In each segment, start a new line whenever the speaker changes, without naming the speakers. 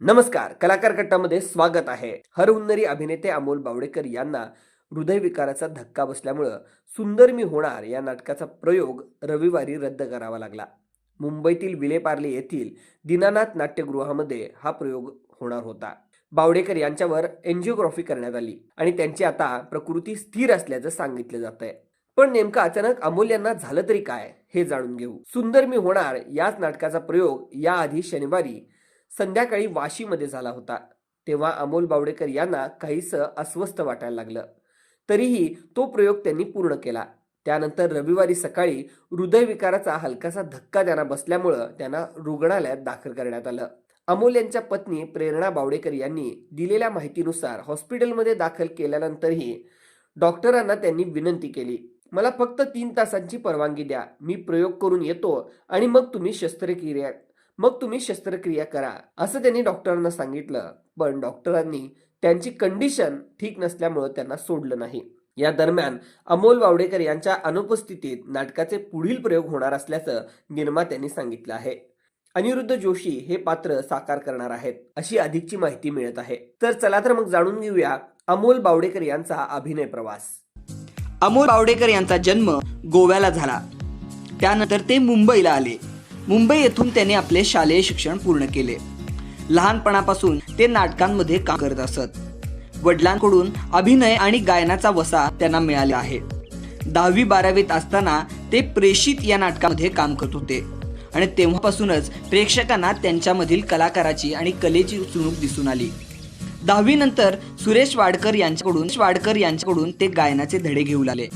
नमस्कार कलाकार कट्टामध्ये स्वागत आहे. हरहुन्नरी अभिनेते अमोल बावडेकर यांना हृदयविकाराचा धक्का बसल्यामुळं सुंदर मी होणार या नाटकाचा प्रयोग रविवारी रद्द करावा लागला. मुंबईतील विलेपार्ले येथील दीनानाथ नाट्यगृहामध्ये हा प्रयोग होणार होता. बावडेकर यांच्यावर एन्जिओग्राफी करण्यात आली आणि त्यांची आता प्रकृती स्थिर असल्याचं सांगितलं जात आहे पण नेमकं अचानक अमोल यांना झालं तरी काय हे जाणून घेऊ. सुंदर मी होणार याच नाटकाचा प्रयोग याआधी शनिवारी संध्याकाळी वाशीमध्ये झाला होता. तेव्हा अमोल बावडेकर यांना काहीसं अस्वस्थ वाटायला लागलं. तरीही तो प्रयोग त्यांनी पूर्ण केला. त्यानंतर रविवारी सकाळी हृदयविकाराचा हलकासा धक्का त्यांना बसल्यामुळं त्यांना रुग्णालयात दाखल करण्यात आलं. अमोल यांच्या पत्नी प्रेरणा बावडेकर यांनी दिलेल्या माहितीनुसार हॉस्पिटलमध्ये दाखल केल्यानंतरही डॉक्टरांना त्यांनी विनंती केली मला फक्त तीन तासांची परवानगी द्या. मी प्रयोग करून येतो आणि मग तुम्ही शस्त्रक्रिया मग तुम्ही शस्त्रक्रिया करा. असं त्यांनी डॉक्टरांना सांगितलं. पण डॉक्टरांनी त्यांची कंडिशन ठीक नसल्यामुळं त्यांना सोडलं नाही. या दरम्यान अमोल बावडेकर यांच्या अनुपस्थितीत नाटकाचे पुढील प्रयोग होणार असल्याचं निर्मात्यांनी सांगितलं आहे. अनिरुद्ध जोशी हे पात्र साकार करणार आहेत अशी अधिकची माहिती मिळत आहे. तर चला तर मग जाणून घेऊया अमोल बावडेकर यांचा अभिनय प्रवास.
अमोल बावडेकर यांचा जन्म गोव्याला झाला. त्यानंतर ते मुंबईला आले. मुंबई येथून त्यांनी आपले शालेय शिक्षण पूर्ण केले. लहानपणापासून ते नाटकांमध्ये काम करत असत. वडिलांकडून अभिनय आणि गायनाचा वसा त्यांना मिळाला आहे. दहावी बारावीत असताना ते प्रेषित या नाटकामध्ये काम करत होते. आणि तेव्हापासूनच प्रेक्षकांना त्यांच्यामधील कलाकाराची आणि कलेची चुणूक दिसून आली. दहावी नंतर सुरेश वाडकर यांच्याकडून वाडकर यांच्याकडून ते गायनाचे धडे घेऊ लागले.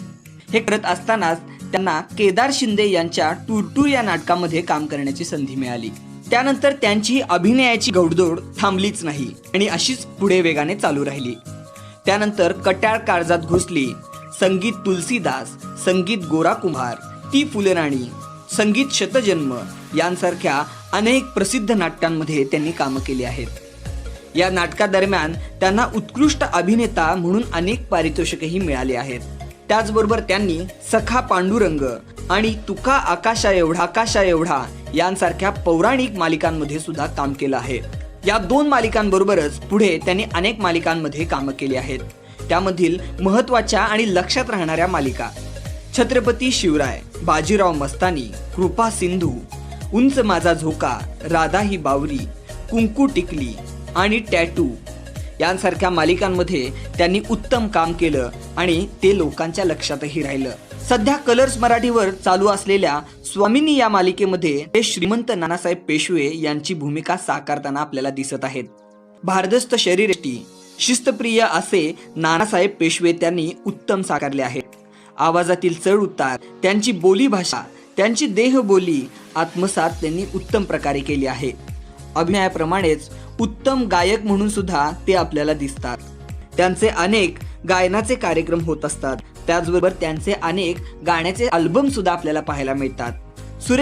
हे करत असतानाच त्यांना केदार शिंदे यांच्या टूरटूर या नाटकामध्ये काम करण्याची संधी मिळाली. त्यानंतर त्यांची अभिनयाची गौडदौड थांबलीच नाही आणि अशीच पुढे वेगाने चालू राहिली. त्यानंतर कट्याळ काळजात घुसली. संगीत तुलसीदास संगीत गोरा कुंभार ती फुलेराणी संगीत शतजन्म यांसारख्या अनेक प्रसिद्ध नाटकांमध्ये त्यांनी कामं केली आहेत. या नाटकादरम्यान त्यांना उत्कृष्ट अभिनेता म्हणून अनेक पारितोषिकही मिळाले आहेत. त्याचबरोबर त्यांनी सखा पांडुरंग आणि तुका आकाशा एवढा आकाशा एवढा यांसारख्या पौराणिक मालिकांमध्ये सुद्धा काम केलं आहे. या दोन मालिकांबरोबरच पुढे त्यांनी अनेक मालिकांमध्ये कामं केली आहेत. त्यामधील महत्त्वाच्या आणि लक्षात राहणाऱ्या मालिका छत्रपती शिवराय बाजीराव मस्तानी कृपा सिंधू उंच माझा झोका राधा ही बावरी कुंकू टिकली आणि टॅटू यांसारख्या मालिकांमध्ये त्यांनी उत्तम काम केलं आणि ते लोकांच्या लक्षातही राहिलं. सध्या कलर्स मराठीवर चालू असलेल्या स्वामिनी या मालिकेमध्ये ते श्रीमंत नानासाहेब पेशवे यांची भूमिका साकारताना आपल्याला दिसत आहेत. भारदस्त शरीरष्टी शिस्तप्रिय असे नानासाहेब पेशवे त्यांनी उत्तम साकारले आहेत. आवाजातील चढ उतार त्यांची बोलीभाषा त्यांची देहबोली आत्मसात त्यांनी उत्तम प्रकारे केली आहे. अभिनयाप्रमाणेच उत्तम गायक म्हणून सुद्धा ते आपल्याला दिसतात. त्यांचे अनेक गायनाचे कार्यक्रम होत असतात. त्याचबरोबर त्यांचे अनेक गाण्याचे अल्बम सुद्धा आपल्याला पाहायला मिळतात. सुरेश